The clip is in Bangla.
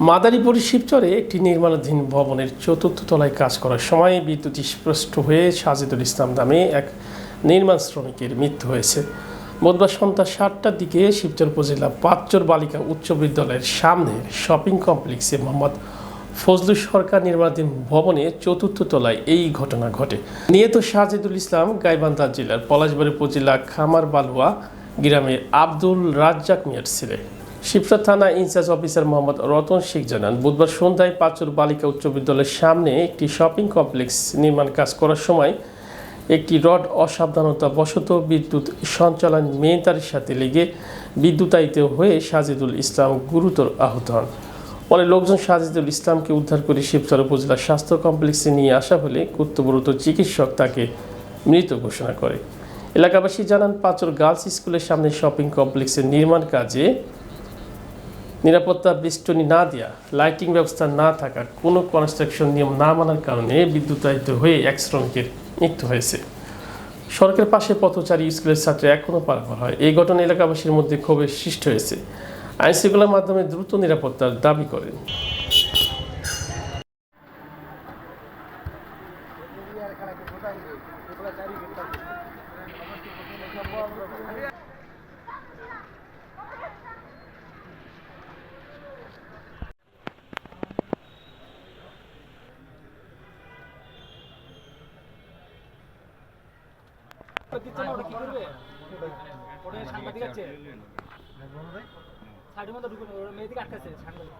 মাদারীপুর শিবচরে একটি নির্মাণাধীন ভবনের চতুর্থ তলায় কাজ করার সময় বিদ্যুৎ স্পষ্ট হয়ে সাজিদুল ইসলাম নামে এক নির্মাণ শ্রমিকের মৃত্যু হয়েছে। বুধবার সন্ধ্যা সাতটার দিকে শিবচর উপজেলা পাঁচচর বালিকা উচ্চ বিদ্যালয়ের সামনে শপিং কমপ্লেক্সে মোহাম্মদ ফজলুল সরকার নির্মাণাধীন ভবনে চতুর্থ তলায় এই ঘটনা ঘটে। নিহত সাজিদুল ইসলাম গাইবান্ধা জেলার পলাশবাড়ি উপজেলা খামার বালুয়া গ্রামের আব্দুল রাজ্জাক মিয়ার ছেলে। শিবচর থানা ইনচার্জ অফিসার মোহাম্মদ রতন শেখ জানান, বুধবার সন্ধ্যায় পাঁচুর বালিকা উচ্চ বিদ্যালয়ের সামনে একটি শপিং কমপ্লেক্স নির্মাণ কাজ করার সময় একটি রড অসাবধানতা বশত বিদ্যুৎ সঞ্চালন মেন তারের সাথে লেগে বিদ্যুতায়িত হয়ে সাজিদুল ইসলাম গুরুতর আহত হন। পরে লোকজন সাজিদুল ইসলামকে উদ্ধার করে শিবচর উপজেলা স্বাস্থ্য কমপ্লেক্সে নিয়ে আসা হলে কর্তব্যরত চিকিৎসক তাকে মৃত ঘোষণা করে। এলাকাবাসী জানান, পাঁচর গার্লস স্কুলের সামনে শপিং কমপ্লেক্সের নির্মাণ কাজে নিরাপত্তা বেষ্টনী না দেওয়া লাইটিং ব্যবস্থা না থাকা কোনো কনস্ট্রাকশন নিয়ম না মানার কারণে বিদ্যুতায়িত হয়ে এক শ্রমিকের মৃত্যু হয়েছে। সড়কের পাশে পথচারী স্কুলের ছাত্র এখনও পারাপার হয়। এই ঘটনা এলাকাবাসীর মধ্যে ক্ষোভের সৃষ্টি হয়েছে। আইন শৃঙ্খলার মাধ্যমে দ্রুত নিরাপত্তার দাবি করেন দিচ্ছে না ওটা কি করবে? ওটা সাংবাদিক আছে। সাইডের মধ্যে ঢুকে মেয়েদিকে আটকাছে সাংবাদিক।